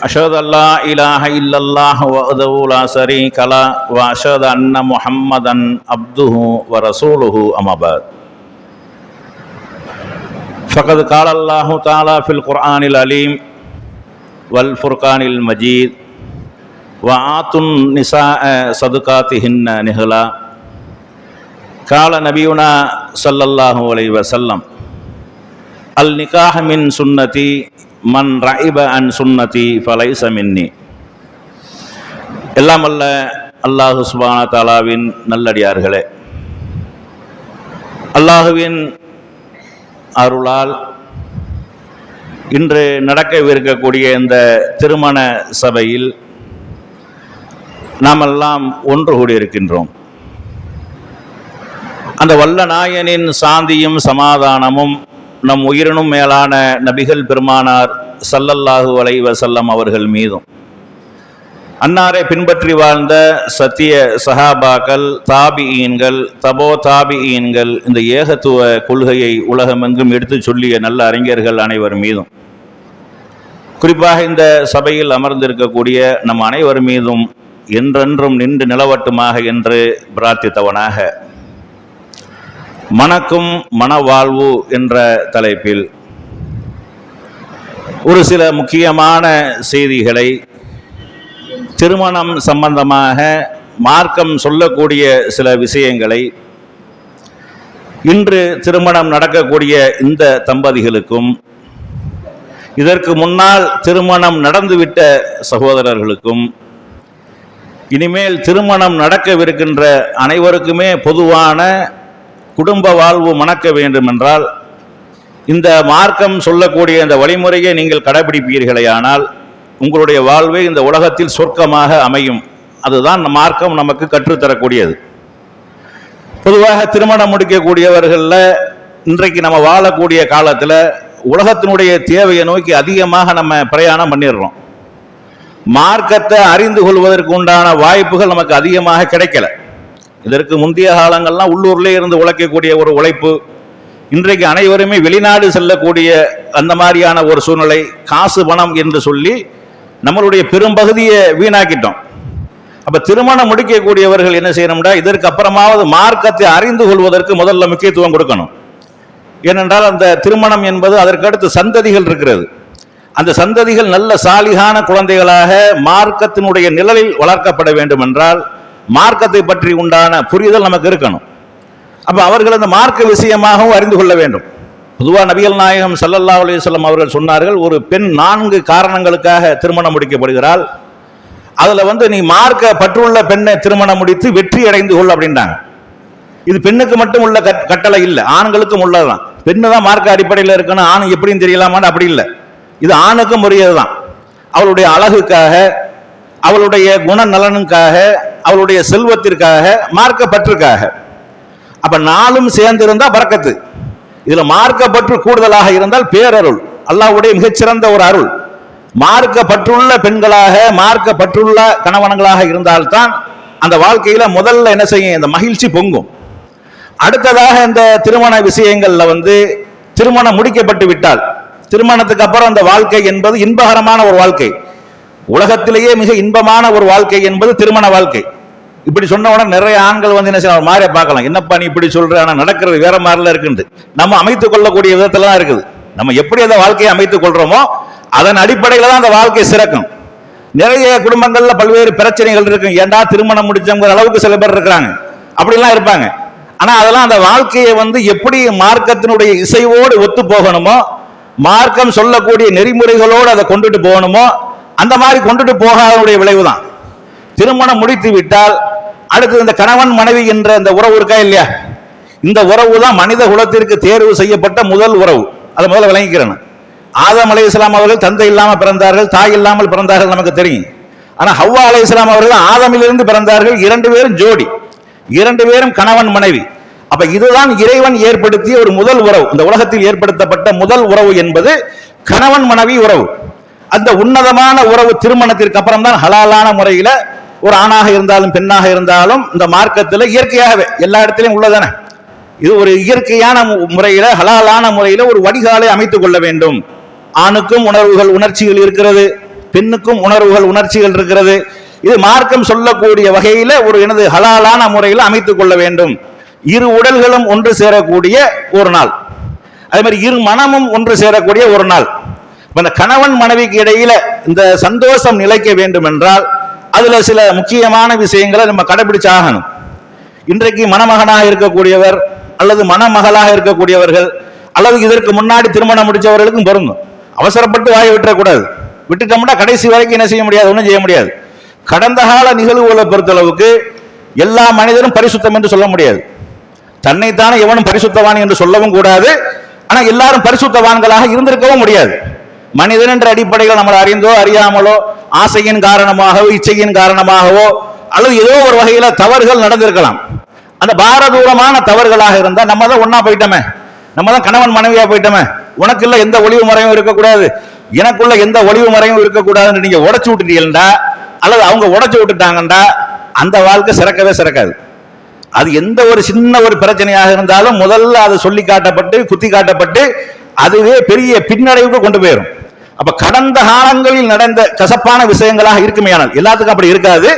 أشهد أن لا إله إلا الله وحده لا شريك له وأشهد أن محمدا عبده ورسوله أما بعد. فقد قال الله تعالى في القرآن العليم والفرقان المجيد وآتوا النساء صدقاتهن نهلا. قال نبينا صلى الله عليه وسلم النكاح من سنتي மன் ராயிப an சுன்னதி ஃபலைச மின்னி எல்லாம் அல்ல அல்லாஹு சுபான தாலாவின் நல்லடியார்களே. அல்லாஹுவின் அருளால் இன்று நடக்கவிருக்கக்கூடிய இந்த திருமண சபையில் நாமெல்லாம் ஒன்று கூடியிருக்கின்றோம். அந்த வல்ல நாயனின் சாந்தியும் சமாதானமும் நம் உயிரினும் மேலான நபிகள் பெருமானார் சல்லல்லாஹு அலைஹி செல்லம் அவர்கள் மீதும். அன்னாரை பின்பற்றி வாழ்ந்த சத்திய சஹாபாக்கள் தாபியீன்கள் தபோ தாபியீன்கள் இந்த ஏகத்துவ கொள்கையை உலகமெங்கும் எடுத்துச் சொல்லிய நல்ல அறிஞர்கள் அனைவர் மீதும். குறிப்பாக இந்த சபையில் அமர்ந்திருக்கக்கூடிய நம் அனைவர் மீதும் என்றென்றும் நின்று நிலவட்டுமாக என்று பிரார்த்தித்தவனாக மணக்கும் மனவாழ்வு என்ற தலைப்பில் ஒரு சில முக்கியமான செய்திகளை திருமணம் சம்பந்தமாக மார்க்கம் சொல்லக்கூடிய சில விஷயங்களை இன்று திருமணம் நடக்கக்கூடிய இந்த தம்பதிகளுக்கும் இதற்கு முன்னால் திருமணம் நடந்துவிட்ட சகோதரர்களுக்கும் இனிமேல் திருமணம் நடக்கவிருக்கின்ற அனைவருக்குமே பொதுவான குடும்ப வாழ்வு மணக்க வேண்டும் என்றால் இந்த மார்க்கம் சொல்லக்கூடிய இந்த வழிமுறையை நீங்கள் கடைபிடிப்பீர்களே ஆனால் உங்களுடைய வாழ்வே இந்த உலகத்தில் சொர்க்கமாக அமையும். அதுதான் மார்க்கம் நமக்கு கற்றுத்தரக்கூடியது. பொதுவாக திருமணம் முடிக்கக்கூடியவர்களில் இன்றைக்கு நம்ம வாழக்கூடிய காலத்தில் உலகத்தினுடைய தேவையை நோக்கி அதிகமாக நம்ம பிரயாணம் பண்ணிடுறோம். மார்க்கத்தை அறிந்து கொள்வதற்கு உண்டான வாய்ப்புகள் நமக்கு அதிகமாக கிடைக்கல. இதற்கு முந்தைய காலங்கள்லாம் உள்ளூர்லேயே இருந்து உழைக்கக்கூடிய ஒரு உழைப்பு. இன்றைக்கு அனைவருமே வெளிநாடு செல்லக்கூடிய அந்த மாதிரியான ஒரு சூழ்நிலை காசு பணம் என்று சொல்லி நம்மளுடைய பெரும்பகுதியை வீணாக்கிட்டோம். அப்போ திருமணம் முடிக்கக்கூடியவர்கள் என்ன செய்யணும்டா? இதற்கு அப்புறமாவது மார்க்கத்தை அறிந்து கொள்வதற்கு முதல்ல முக்கியத்துவம் கொடுக்கணும். ஏனென்றால் அந்த திருமணம் என்பது அதற்கடுத்து சந்ததிகள் இருக்கிறது. அந்த சந்ததிகள் நல்ல சாலிகான குழந்தைகளாக மார்க்கத்தினுடைய நிழலில் வளர்க்கப்பட வேண்டும் என்றால் மார்க்கத்தை பற்றி உண்டான புரிதல் நமக்கு இருக்கணும். அப்போ அவர்கள் அந்த மார்க்க விஷயமாகவும் அறிந்து கொள்ள வேண்டும். பொதுவாக நபிகள் நாயகம் சல்லல்லா அலுவலம் அவர்கள் சொன்னார்கள் ஒரு பெண் நான்கு காரணங்களுக்காக திருமணம் முடிக்கப்படுகிறாள். அதில் வந்து நீ மார்க்க பற்றுள்ள பெண்ணை திருமணம் முடித்து வெற்றி அடைந்து கொள் அப்படின்றாங்க. இது பெண்ணுக்கு மட்டும் உள்ள கட்டளை இல்லை ஆண்களுக்கும் உள்ளதுதான். பெண்ணு தான் மார்க்க அடிப்படையில் இருக்கணும் ஆண் எப்படின்னு தெரியலாமான்னு அப்படி இல்லை. இது ஆணுக்கும் உரியது தான் அவளுடைய அழகுக்காக அவளுடைய குணநலனுக்காக அவளுடைய செல்வத்திற்காக மார்க்கப்பற்றுக்காக அப்ப நாளும் சேர்ந்து இருந்தா பறக்கத்து. இதுல மார்க்கப்பற்று கூடுதலாக இருந்தால் பேரருள் அல்லாவுடைய மிகச்சிறந்த ஒரு அருள். மார்க்கப்பற்றுள்ள பெண்களாக மார்க்கப்பற்றுள்ள கணவனங்களாக இருந்தால்தான் அந்த வாழ்க்கையில முதல்ல என்ன செய்யும்? இந்த மகிழ்ச்சி பொங்கும். அடுத்ததாக இந்த திருமண விஷயங்கள்ல வந்து திருமணம் முடிக்கப்பட்டு விட்டால் திருமணத்துக்கு அப்புறம் அந்த வாழ்க்கை என்பது இன்பகரமான ஒரு வாழ்க்கை. உலகத்திலேயே மிக இன்பமான ஒரு வாழ்க்கை என்பது திருமண வாழ்க்கை. இப்படி சொன்ன உடனே நிறைய ஆண்கள் வந்து என்ன செய்யணும் மாறிய பார்க்கலாம். என்னப்பா நீ இப்படி சொல்ற? ஆனா நடக்கிறது வேற மாதிரில இருக்குண்டு நம்ம அமைத்துக் கொள்ளக்கூடிய விதத்துல தான் இருக்குது. நம்ம எப்படி அந்த வாழ்க்கையை அமைத்துக் கொள்றோமோ அதன் அடிப்படையில தான் அந்த வாழ்க்கை சிறக்கும். நிறைய குடும்பங்கள்ல பல்வேறு பிரச்சனைகள் இருக்கும் ஏண்டா திருமணம் முடிச்சவங்கிற அளவுக்கு சில பேர் இருக்கிறாங்க. அப்படிலாம் இருப்பாங்க. ஆனா அதெல்லாம் அந்த வாழ்க்கையை வந்து எப்படி மார்க்கத்தினுடைய இசைவோடு ஒத்து போகணுமோ மார்க்கம் சொல்லக்கூடிய நெறிமுறைகளோடு அதை கொண்டுட்டு போகணுமோ அந்த மாதிரி கொண்டுட்டு போகாதனுடைய விளைவு தான் திருமணம் முடித்து விட்டால் அடுத்து இந்த கணவன் மனைவி என்ற இந்த உறவு இருக்கா இல்லையா? இந்த உறவு தான் மனித குலத்திற்கு தேர்வு செய்யப்பட்ட முதல் உறவு. அதை முதல்ல விளங்கிக்கிறேன். ஆதம் அலை இஸ்லாம் அவர்கள் தந்தை இல்லாமல் பிறந்தார்கள் தாய் இல்லாமல் பிறந்தார்கள் நமக்கு தெரியும். ஆனால் ஹவ்வா அலை இஸ்லாம் அவர்கள் ஆதமிலிருந்து பிறந்தார்கள் இரண்டு பேரும் ஜோடி. இரண்டு பேரும் கணவன் மனைவி. அப்ப இதுதான் இறைவன் ஏற்படுத்திய ஒரு முதல் உறவு. இந்த உலகத்தில் ஏற்படுத்தப்பட்ட முதல் உறவு என்பது கணவன் மனைவி உறவு. அந்த உன்னதமான உறவு திருமணத்திற்கு அப்புறம் தான் ஹலாலான முறையில ஒரு ஆணாக இருந்தாலும் பெண்ணாக இருந்தாலும் இந்த மார்க்கத்தில் இயற்கையாகவே எல்லா இடத்துலையும் உள்ளதானே? இது ஒரு இயற்கையான மு- முறையில ஹலாலான முறையில ஒரு வடிகாலை அமைத்துக் கொள்ள வேண்டும். ஆணுக்கும் உணர்வுகள் உணர்ச்சிகள் இருக்கிறது பெண்ணுக்கும் உணர்வுகள் உணர்ச்சிகள் இருக்கிறது. இது மார்க்கம் சொல்லக்கூடிய வகையில ஒரு எனது ஹலாலான முறையில் அமைத்துக் கொள்ள வேண்டும். இரு உடல்களும் ஒன்று சேரக்கூடிய ஒரு நாள். அதே மாதிரி இரு மனமும் ஒன்று சேரக்கூடிய ஒரு நாள். இந்த கணவன் மனைவிக்கு இடையில இந்த சந்தோஷம் நிலைக்க வேண்டும் என்றால் அதுல சில முக்கியமான விஷயங்களை நம்ம கடைபிடிச்சாகணும். இன்றைக்கு மணமகனாக இருக்கக்கூடியவர் அல்லது மணமகளாக இருக்கக்கூடியவர்கள் அல்லது இதற்கு முன்னாடி திருமணம் முடிச்சவர்களுக்கும் பொருந்தும். அவசரப்பட்டு வாயை விட்டுறக்கூடாது. விட்டுட்டோம்னா கடைசி வரைக்கும் என்ன செய்ய முடியாது? ஒன்றும் செய்ய முடியாது. கடந்த கால நிகழ்வுகளை பொறுத்தளவுக்கு எல்லா மனிதரும் பரிசுத்தம் என்று சொல்ல முடியாது. தன்னைத்தானே எவனும் பரிசுத்தவான் என்று சொல்லவும் கூடாது. ஆனால் எல்லாரும் பரிசுத்தவான்களாக இருந்திருக்கவும் முடியாது. மனிதன் என்ற அடிப்படையில் நம்ம அறிந்தோ அறியாமலோ ஆசையின் காரணமாகவோ இச்சையின் காரணமாகவோ அல்லது ஏதோ ஒரு வகையில தவறுகள் நடந்திருக்கலாம். அந்த பாரதூரமான தவறுகளாக இருந்தால் நம்ம தான் ஒன்னா போயிட்டோமே. நம்ம தான் கணவன் மனைவியா போயிட்டோமே. உனக்குள்ள எந்த ஒளிவு மறையும் இருக்கக்கூடாது. எனக்குள்ள எந்த ஒளிவு மறையும் இருக்கக்கூடாதுன்னு நீங்க உடச்சு விட்டுட்டீங்கடா அல்லது அவங்க உடச்சு விட்டுட்டாங்கண்டா அந்த வாழ்க்கை சிறக்கவே சிறக்காது. அது எந்த ஒரு சின்ன ஒரு பிரச்சனையாக இருந்தாலும் முதல்ல அது சொல்லி காட்டப்பட்டு குத்தி காட்டப்பட்டு அதுவே பெரிய பின்னடைவுக்கு கொண்டு போயிடும் அப்ப கடந்த காலங்களில் நடந்த கசப்பான விஷயங்களாக இருக்குமே ஆனால் எல்லாத்துக்கும் அப்படி இருக்காது.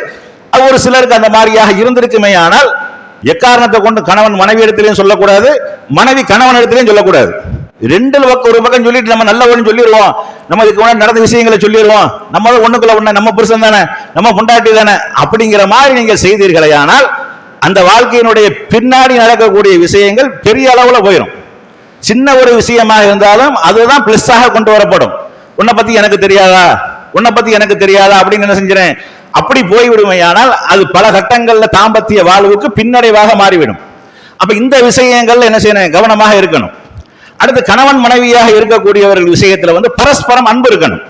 அது ஒரு சிலருக்கு அந்த மாதிரியாக இருந்திருக்குமே ஆனால் எக்காரணத்தை கொண்டு கணவன் மனைவி இடத்திலையும் சொல்லக்கூடாது மனைவி கணவன் இடத்திலையும் சொல்லக்கூடாது. ரெண்டு பக்கம் ஒரு பக்கம் சொல்லிட்டு நம்ம நல்ல ஒன்று சொல்லிடுவோம். நம்ம இதுக்கு முன்னாடி நடந்த விஷயங்களை சொல்லிடுவோம். நம்ம ஒண்ணுக்குள்ள ஒண்ணு நம்ம புருஷன் தானே நம்ம பொண்டாட்டி தானே அப்படிங்கிற மாதிரி நீங்க செய்தீர்களே ஆனால் அந்த வாழ்க்கையினுடைய பின்னாடி நடக்கக்கூடிய விஷயங்கள் பெரிய அளவுல போயிடும் சின்ன ஒரு விஷயமாக இருந்தாலும் அதுதான் பிளஸ்ஸாக கொண்டு வரப்படும். உன்னை பத்தி எனக்கு தெரியாதா? உன்னை பத்தி எனக்கு தெரியாதா? அப்படின்னு என்ன செஞ்சேன் அப்படி போய்விடுமையானால் அது பல கட்டங்கள்ல தாம்பத்திய வாழ்வுக்கு பின்னடைவாக மாறிவிடும். அப்ப இந்த விஷயங்கள்ல என்ன செய்யணும்? கவனமாக இருக்கணும். அடுத்து கணவன் மனைவியாக இருக்கக்கூடியவர்கள் விஷயத்துல வந்து பரஸ்பரம் அன்பு இருக்கணும்.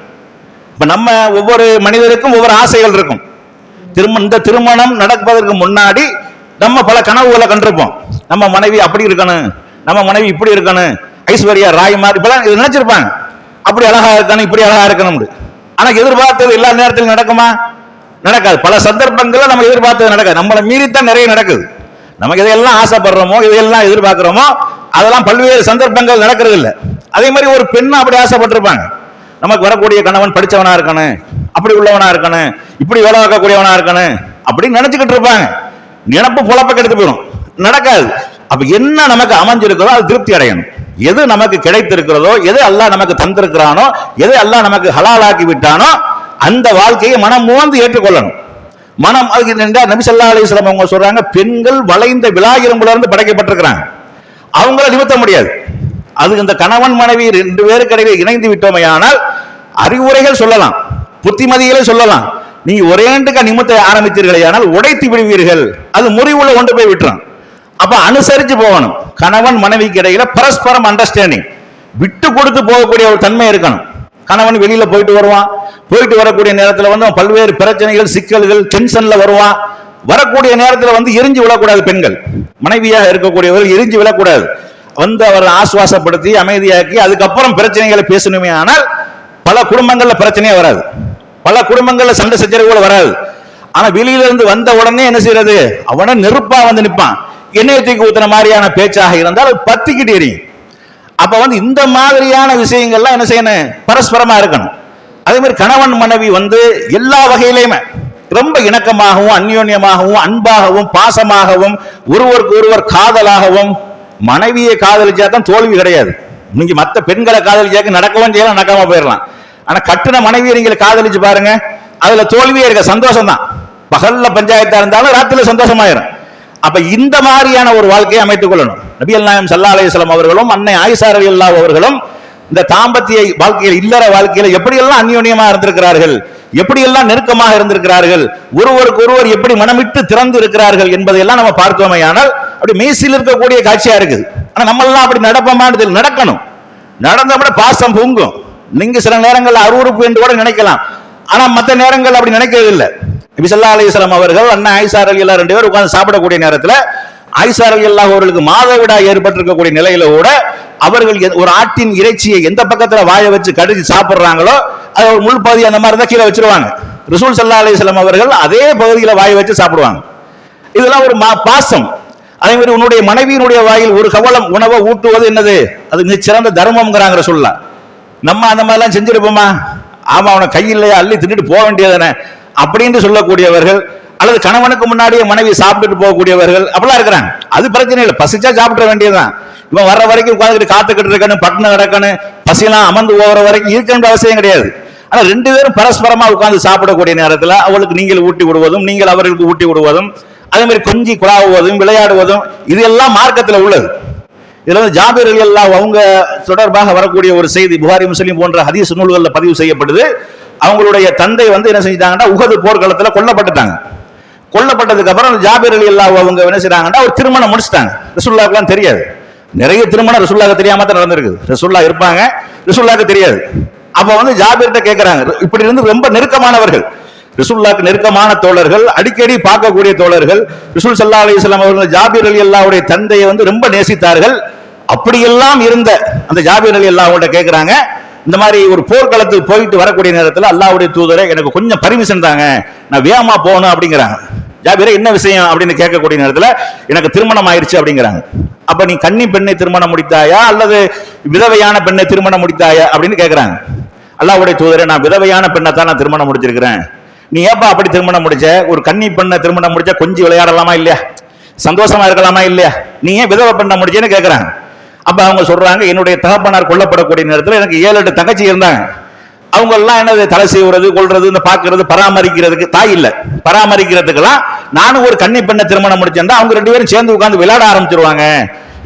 இப்ப நம்ம ஒவ்வொரு மனிதருக்கும் ஒவ்வொரு ஆசைகள் இருக்கும். திரும இந்த திருமணம் நடப்பதற்கு முன்னாடி நம்ம பல கனவுகளை கண்டிருப்போம். நம்ம மனைவி அப்படி இருக்கணும். நம்ம மனைவி இப்படி இருக்கணும். ஐஸ்வர்யா ராய்மார் இப்பெல்லாம் இது நினைச்சிருப்பாங்க. அப்படி அழகா இருக்கணும் இப்படி அழகா இருக்கணும். ஆனா எதிர்பார்த்தது எல்லா நேரத்திலும் நடக்குமா? நடக்காது. பல சந்தர்ப்பங்கள்ல நம்ம எதிர்பார்த்தது நடக்காது. நம்மளை மீறித்தான் நிறைய நடக்குது. நமக்கு எதையெல்லாம் ஆசைப்படுறோமோ இதையெல்லாம் எதிர்பார்க்கிறோமோ அதெல்லாம் பல்வேறு சந்தர்ப்பங்கள் நடக்கிறது இல்லை. அதே மாதிரி ஒரு பெண்ணும் அப்படி ஆசைப்பட்டிருப்பாங்க. நமக்கு வரக்கூடிய கணவன் படித்தவனா இருக்கணும் அப்படி உள்ளவனா இருக்கணும் இப்படி வேலை பார்க்கக்கூடியவனா இருக்கணும் அப்படின்னு நினைச்சுக்கிட்டு இருப்பாங்க. நினப்பு புலப்ப கெடுத்து போயிடும் நடக்காது. அப்ப என்ன நமக்கு அமைஞ்சிருக்கிறதோ அது திருப்தி அடையணும். எது நமக்கு கிடைத்திருக்கிறதோ எது அல்லாஹ் நமக்கு தந்திருக்கிறானோ எது அல்லாஹ் நமக்கு ஹலாலாக்கி விட்டானோ அந்த வாழ்க்கையை மனம் மூந்து ஏற்றுக்கொள்ளணும். மனம் அதுக்கு நபிசல்லா அலிஸ்லாம் அவங்க சொல்றாங்க பெண்கள் வளைந்த விலாயிரம்புல இருந்து படைக்கப்பட்டிருக்கிறாங்க. அவங்கள நிமித்த முடியாது. அது இந்த கணவன் மனைவி ரெண்டு பேரு இடையில இணைந்து ஆனால் அறிவுரைகள் சொல்லலாம் புத்திமதிகளை சொல்லலாம். நீங்க ஒரேண்டுக்க நிமித்த ஆரம்பித்தீர்களே ஆனால் உடைத்து விடுவீர்கள். அது முறிவுள்ள கொண்டு போய் விட்டுரும். அப்ப அனுசரிச்சு போகணும். கணவன் மனைவிக்கு இடையில பரஸ்பரம் அண்டர்ஸ்டாண்டிங் விட்டு கொடுத்து போகக்கூடிய ஒரு தன்மை இருக்கணும். கணவன் வெளியில போயிட்டு வருவான். போயிட்டு வரக்கூடிய நேரத்துல வந்து பல்வேறு பிரச்சனைகள் சிக்கல்கள் டென்ஷன்ல வருவான். வரக்கூடிய நேரத்துல வந்து எரிஞ்சு விழக்கூடாது பெண்கள். மனைவியாக இருக்கக்கூடியவர்கள் எரிஞ்சு விழக்கூடாது. வந்து அவரை ஆசுவாசப்படுத்தி அமைதியாக்கி அதுக்கப்புறம் பிரச்சனைகளை பேசணுமே ஆனால் பல குடும்பங்கள்ல பிரச்சனையே வராது. பல குடும்பங்கள்ல சண்டை சச்சரவுகள் வராது. ஆனா வெளியில இருந்து வந்த உடனே என்ன செய்யறது? அவனை நெருப்பா வந்து நிற்பான் எண்ணெயை தூக்கி ஊத்துன மாதிரியான பேச்சாக இருந்தால் அது பத்திக்கிட்டு எரியும். அப்ப வந்து இந்த மாதிரியான விஷயங்கள்லாம் என்ன செய்யணும்? பரஸ்பரமா இருக்கணும். அதே மாதிரி கணவன் மனைவி வந்து எல்லா வகையிலையுமே ரொம்ப இணக்கமாகவும் அந்யோன்யமாகவும் அன்பாகவும் பாசமாகவும் ஒருவருக்கு ஒருவர் காதலாகவும் மனைவியை காதலிச்சா தான் தோல்வி கிடையாது. நீங்க மத்த பெண்களை காதலிச்சாக்க நடக்கவும் செய்யலாம் நடக்காம போயிடலாம். ஆனா கட்டுன மனைவியை நீங்க காதலிச்சு பாருங்க அதுல தோல்வியே இருக்க சந்தோஷம் தான் பகல்ல பஞ்சாயத்தா இருந்தாலும் ராத்திரில சந்தோஷமாயிரும். அப்ப இந்த மாதிரியான ஒரு வாழ்க்கையை அமைத்துக் கொள்ளணும். நபி நாயம் சல்லா அலையம் அவர்களும் அன்னை ஆயிஷா அல்லா அவர்களும் இந்த தாம்பத்திய வாழ்க்கையில் இல்லற வாழ்க்கையில எப்படியெல்லாம் அந்யோன்யமா இருந்திருக்கிறார்கள் எப்படியெல்லாம் நெருக்கமாக இருந்திருக்கிறார்கள் ஒருவருக்கு ஒருவர் எப்படி மனமிட்டு திறந்து இருக்கிறார்கள் என்பதையெல்லாம் நம்ம பார்த்தோமையானால் அப்படி மேசில் இருக்கக்கூடிய காட்சியா இருக்குது. ஆனா நம்ம எல்லாம் அப்படி நடப்போமானது நடக்கணும். நடந்தோம்னா பாசம் பூங்கும். நீங்க சில நேரங்கள்ல அருவறுப்பு என்று கூட நினைக்கலாம். ஆனா மற்ற நேரங்கள் அப்படி நினைக்கிறது இல்லை. நபிசல்லா அலிஸ்லாம் அவர்கள் அண்ணன் ஆயிஷா அலி அல்லா ரெண்டு பேரும் உட்காந்து சாப்பிடக்கூடிய நேரத்தில் ஆயிஷா அலி அல்லா அவர்களுக்கு மாதவிடா ஏற்பட்டிருக்கக்கூடிய நிலையில கூட அவர்கள் ஒரு ஆட்டின் இறைச்சியை எந்த பக்கத்தில் வாய வச்சு கடிச்சு சாப்பிட்றாங்களோ அது ஒரு முள் பகுதி அந்த மாதிரி தான் கீழே வச்சிருவாங்க. ரிசூல் சல்லா அலிஸ்லாம் அவர்கள் அதே பகுதியில் வாய வச்சு சாப்பிடுவாங்க. இதெல்லாம் ஒரு மா- பாசம். அதே மாதிரி உன்னுடைய மனைவியினுடைய வாயில் ஒரு கவலம் உணவை ஊட்டுவது என்னது? அது மிகச்சிறந்த சிறந்த தர்மம்ங்கிறாங்க சொல்ல நம்ம அந்த மாதிரிலாம் செஞ்சிருப்போமா? ஆமா அவனை கையில்லையா அள்ளி தின்னுட்டு போக வேண்டியதானே அப்படின்னு சொல்லக்கூடியவர்கள் அல்லது கணவனுக்கு முன்னாடியே மனைவி சாப்பிட்டுட்டு போகக்கூடியவர்கள் அப்படிலாம் இருக்கிறாங்க. அது பிரச்சனை இல்லை. பசிச்சா சாப்பிட வேண்டியதுதான். இவன் வர்ற வரைக்கும் உட்காந்துக்கிட்டு காத்துக்கிட்டு இருக்கணும் பட்டினம் கிடக்கணும் பசியெல்லாம் அமர்ந்து போகிற வரைக்கும் இருக்க அவசியம் கிடையாது. ஆனால் ரெண்டு பேரும் பரஸ்பரமா உட்காந்து சாப்பிடக்கூடிய நேரத்தில் அவளுக்கு நீங்கள் ஊட்டி விடுவதும் நீங்கள் அவர்களுக்கு ஊட்டி விடுவதும் அதே மாதிரி கொஞ்சி குழாவுவதும் விளையாடுவதும் இது எல்லாம் மார்க்கத்தில் உள்ளது. இதுல வந்து ஜாபீர் அலி அவங்க தொடர்பாக வரக்கூடிய ஒரு செய்தி புகாரி முஸ்லீம் போன்ற ஹதீஸ் நூல்களில் பதிவு செய்யப்படுது. அவங்களுடைய தந்தை வந்து என்ன செஞ்சிட்டாங்கன்னா உகது போர்க்களத்தில் கொல்லப்பட்டுட்டாங்க. கொல்லப்பட்டதுக்கு அப்புறம் ஜாபீர் அலி அல்லா அவங்க என்ன செய்யறாங்கன்னா ஒரு திருமணம் முடிச்சிட்டாங்க. ரசூல்லாவுக்குலாம் தெரியாது. நிறைய திருமணம் ரசுல்லாக்கு தெரியாம தான் நடந்திருக்கு ரசுல்லா இருப்பாங்க ரசுல்லாக்கு தெரியாது. அப்ப வந்து ஜாபீர்கிட்ட கேட்கறாங்க இப்படி இருந்து ரொம்ப நெருக்கமானவர்கள். ரிசுல்லாக்கு நெருக்கமான தோழர்கள் அடிக்கடி பார்க்கக்கூடிய தோழர்கள் ரிசுல் சல்லா அலிஸ்லாம் அவர்கள் ஜாபீர் அலி அல்லாவுடைய தந்தையை வந்து ரொம்ப நேசித்தார்கள். அப்படியெல்லாம் இருந்த அந்த ஜாபீர் அலி அல்லா அவங்கள்ட்ட இந்த மாதிரி ஒரு போர்க்களத்துக்கு போயிட்டு வரக்கூடிய நேரத்தில் அல்லாவுடைய தூதரை எனக்கு கொஞ்சம் பர்மிஷன் தாங்க. நான் வேகமா போகணும் அப்படிங்கிறாங்க. ஜாபீரே என்ன விஷயம் அப்படின்னு கேட்கக்கூடிய நேரத்தில் எனக்கு திருமணம் ஆயிடுச்சு அப்படிங்கிறாங்க. அப்ப நீ கன்னி பெண்ணை திருமணம் முடித்தாயா அல்லது விதவையான பெண்ணை திருமணம் முடித்தாயா அப்படின்னு கேட்கறாங்க. அல்லாவுடைய தூதரை நான் விதவையான பெண்ணை தான் நான் திருமணம் முடிச்சிருக்கிறேன். நீ ஏப்பா அப்படி திருமணம் முடிச்ச? ஒரு கன்னி பெண்ணை திருமணம் முடிச்சா கொஞ்சம் விளையாடலாமா இல்லையா? சந்தோஷமா இருக்கலாமா இல்லையா? நீ ஏன் விதவை பெண்ணை முடிச்சேன்னு கேட்கறாங்க. அப்ப அவங்க சொல்றாங்க என்னுடைய தகப்பனார் கொல்லப்படக்கூடிய நேரத்தில் எனக்கு ஏழு எட்டு தங்கச்சி இருந்தாங்க. அவங்க எல்லாம் என்னது தலை செய்வது கொள்றது இந்த பாக்குறது பராமரிக்கிறதுக்கு தாய் இல்லை. பராமரிக்கிறதுக்கெல்லாம் நானும் ஒரு கன்னி பெண்ணை திருமணம் முடிச்சிருந்தா அவங்க ரெண்டு பேரும் சேர்ந்து உட்காந்து விளையாட ஆரம்பிச்சிருவாங்க.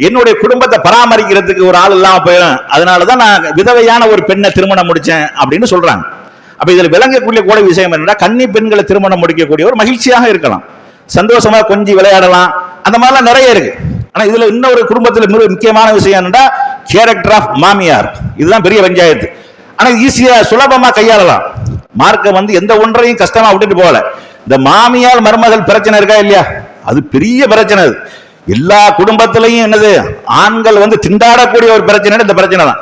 என்னுடைய குடும்பத்தை பராமரிக்கிறதுக்கு ஒரு ஆள் இல்லாம போயிடும். அதனாலதான் நான் விதவையான ஒரு பெண்ணை திருமணம் முடிச்சேன் அப்படின்னு சொல்றாங்க. அப்ப இதுல விளங்கக்கூடிய கூட விஷயம் என்னன்னா கன்னி பெண்களை திருமணம் முடிக்கக்கூடிய ஒரு மகிழ்ச்சியாக இருக்கலாம். சந்தோஷமா கொஞ்சி விளையாடலாம். அந்த மாதிரிலாம் நிறைய இருக்கு. ஆனா இதுல இன்னொரு குடும்பத்தில் மிக முக்கியமான விஷயம் என்னன்னா கேரக்டர் ஆஃப் மாமியார். இதுதான் பெரிய பஞ்சாயத்து. ஆனா ஈஸியா சுலபமா கையாளலாம். மார்க்கம் வந்து எந்த ஒன்றையும் கஷ்டமா விட்டுட்டு போகல. இந்த மாமியார் மருமகள் பிரச்சனை இருக்கா இல்லையா? அது பெரிய பிரச்சனை அது. எல்லா குடும்பத்திலையும் என்னது? ஆண்கள் வந்து திண்டாடக்கூடிய ஒரு பிரச்சனை இந்த பிரச்சனை தான்.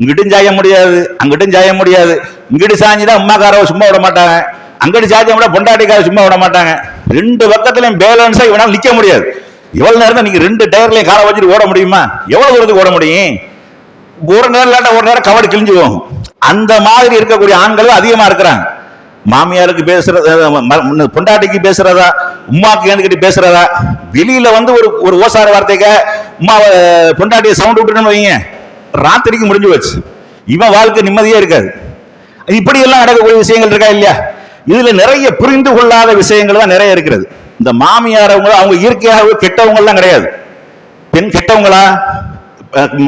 இங்கிட்டும் சாய முடியாது அங்கிட்டும் சாய முடியாது. இங்கிட்டு சாஞ்சுதான் அம்மாக்காரவை சும்மா விட மாட்டாங்க. அங்கிட்டு சாய்ச்சா கூட பொண்டாட்டிக்கார சும்மா விட மாட்டாங்க. ரெண்டு பக்கத்துலையும் பேலன்ஸாக இவனால் நிற்க முடியாது. எவ்வளவு நேரம் தான் நீங்க ரெண்டு டயர்லயும் காலை வச்சுட்டு ஓட முடியுமா? எவ்வளவு தூரத்துக்கு ஓட முடியும்? ஒரு நேரம் இல்லாட்ட ஒரு நேரம் கவடு கிழிஞ்சு போகும். அந்த மாதிரி இருக்கக்கூடிய ஆண்கள் அதிகமா இருக்கிறாங்க. மாமியாருக்கு பேசுறது ம- பொண்டாட்டிக்கு பேசுறதா உமாக்கு ஏந்துக்கிட்டு பேசுறதா வெளியில வந்து ஒரு ஒரு ஓசார வார்த்தைக்க உமா பொண்டாட்டியை சவுண்ட் விட்டுன்னு வைங்க. ராத்திரிக்கு முடிஞ்சு போச்சு. இவன் வாழ்க்கை நிம்மதியே இருக்காது. இப்படி எல்லாம் நடக்கக்கூடிய விஷயங்கள் இருக்கா இல்லையா? இதுல நிறைய புரிந்து கொள்ளாத விஷயங்கள் தான் நிறைய இருக்கிறது. இந்த மாமியார் அவங்க அவங்க இயற்கையாகவே கெட்டவங்கெல்லாம் கிடையாது. பெண் கெட்டவங்களா?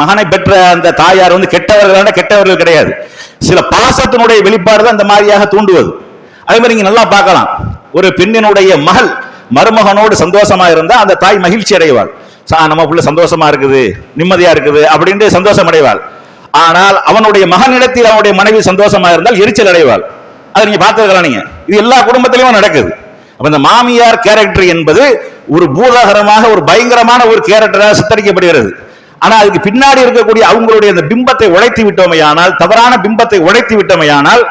மகனை பெற்ற அந்த தாயார் வந்து கெட்டவர்கள் கெட்டவர்கள் கிடையாது. சில பாசத்தினுடைய வெளிப்பாடு தான் இந்த மாதிரியாக தூண்டுவது. அதே மாதிரி நீங்க நல்லா பார்க்கலாம். ஒரு பெண்ணினுடைய மகள் மருமகனோடு சந்தோஷமா இருந்தா அந்த தாய் மகிழ்ச்சி அடைவாள். சா நம்ம புள்ள சந்தோஷமா இருக்குது நிம்மதியா இருக்குது அப்படின்ட்டு சந்தோஷம் அடைவாள். ஆனால் அவனுடைய மகனிடத்தில் அவனுடைய மனைவி சந்தோஷமா இருந்தால் எரிச்சல் அடைவாள். அதை நீங்க பார்த்துருக்கலாம் நீங்க. இது எல்லா குடும்பத்திலையும் நடக்குது. அப்ப இந்த மாமியார் கேரக்டர் என்பது ஒரு பூதாகரமாக ஒரு பயங்கரமான ஒரு கேரக்டராக சித்தரிக்கப்படுகிறது. ஆனா அதுக்கு பின்னாடி இருக்கக்கூடிய அவங்களுடைய அந்த பிம்பத்தை உழைத்து விட்டோமையானால் தவறான பிம்பத்தை உழைத்து விட்டோமையானால்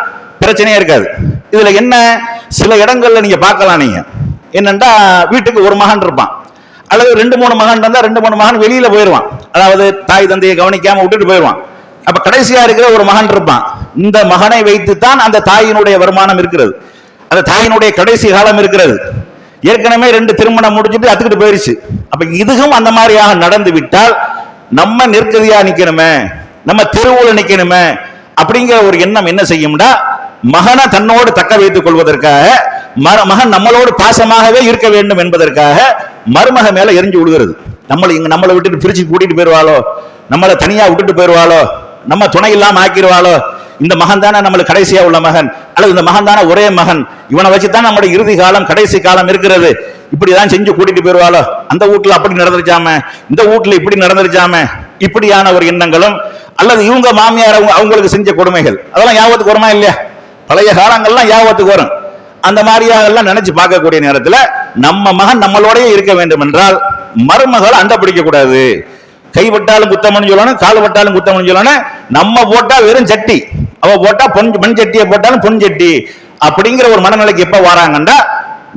பிரச்சனையே இருக்காது. இதுல என்ன? சில இடங்கள்ல நீங்க பார்க்கலாம் நீங்க. என்னண்டா வீட்டுக்கு ஒரு மகன் இருப்பான். அல்லது ரெண்டு மூணு மகன் இருந்தா ரெண்டு மூணு மகன் வெளியில போயிடுவான் அதாவது தாய் தந்தையை கவனிக்காம விட்டுட்டு போயிடுவான் அப்ப கடைசியா இருக்கிற ஒரு மகன் இருப்பான். இந்த மகனை வைத்துத்தான் அந்த தாயினுடைய வருமானம் இருக்கிறது. அந்த தாயினுடைய கடைசி காலம் இருக்கிறது. ஏற்கனவே ரெண்டு திருமணம் முடிஞ்சிட்டு அத்துக்கிட்டு போயிருச்சு. அப்ப இதுவும் அந்த மாதிரியாக நடந்து விட்டால் நம்ம நெருக்கதியா நிக்கணுமே நம்ம தெருவுல நிக்கணுமே அப்படிங்கிற ஒரு எண்ணம் என்ன செய்யும்னா மகனை தன்னோடு தக்க வைத்துக் கொள்வதற்காக மர- மகன் நம்மளோடு பாசமாகவே இருக்க வேண்டும் என்பதற்காக மருமக மேல எரிஞ்சு விடுகிறது நம்மளை இங்க நம்மளை விட்டுட்டு பிரிச்சு கூட்டிட்டு போயிருவாளோ? நம்மளை தனியா விட்டுட்டு போயிருவாளோ? நம்ம துணை இல்லாம ஆக்கிடுவாளோ இந்த மகன் தானே நம்மளுக்கு கடைசியா உள்ள மகன்? அல்லது இந்த மகன் தானே ஒரே மகன்? இவனை வச்சுதான் நம்மளுடைய இறுதி காலம் கடைசி காலம் இருக்கிறது. இப்படிதான் செஞ்சு கூட்டிட்டு போயிருவாளோ? அந்த வீட்டுல அப்படி நடந்துருச்சாம? இந்த வீட்டுல இப்படி நடந்துருச்சாம? இப்படியான ஒரு எண்ணங்களும் அல்லது இவங்க மாமியார் அவங்க அவங்களுக்கு செஞ்ச கொடுமைகள். அதெல்லாம் ஞாபகத்துக்கு வருமா இல்லையா? பழைய காலங்கள்லாம் ஞாபகத்துக்கு வரும். அந்த மாதிரியாக எல்லாம் நினைச்சு பார்க்கக்கூடிய நேரத்துல நம்ம மகன் நம்மளோடய இருக்க வேண்டும் என்றால் மருமகள் அண்டை பிடிக்க கூடாது கைப்பட்டாலும் குத்தமணி சொல்லணும் கால் விட்டாலும் குத்தமணி சொல்லணும் நம்ம போட்டா வெறும் சட்டி. அவ போட்டா பொன் மண் சட்டியை போட்டாலும் பொன் சட்டி. அப்படிங்கிற ஒரு மனநிலைக்கு எப்ப வராங்கன்னா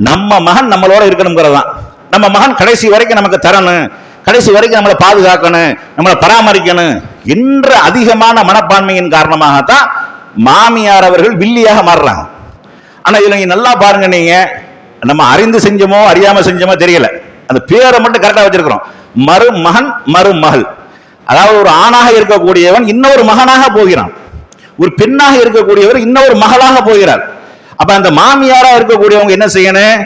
நம்ம மகன் நம்மளோட இருக்கணுங்கிறதான் நம்ம மகன் கடைசி வரைக்கும் நமக்கு தரணும். கடைசி வரைக்கும் நம்மளை பாதுகாக்கணும் நம்மளை பராமரிக்கணும் என்ற அதிகமான மனப்பான்மையின் காரணமாகத்தான் மாமியார் அவர்கள் வில்லியாக மாறுறாங்க. ஆனா இதுல நீங்க நல்லா பாருங்க நீங்க. நம்ம அறிந்து செஞ்சோமோ அறியாம செஞ்சோமோ தெரியல. அந்த பேரை மட்டும் கரெக்டா வச்சிருக்கிறோம். மருமகன் மருமகள். அதாவது ஒரு ஆணாக இருக்கக்கூடியவன் இன்னொரு மகனாக போகிறான். ஒரு பெண்ணாக இருக்கக்கூடியவர் இன்னொரு மகளாக போகிறார். அப்ப அந்த மாமியாரா இருக்கக்கூடியவங்க என்ன செய்யணும்?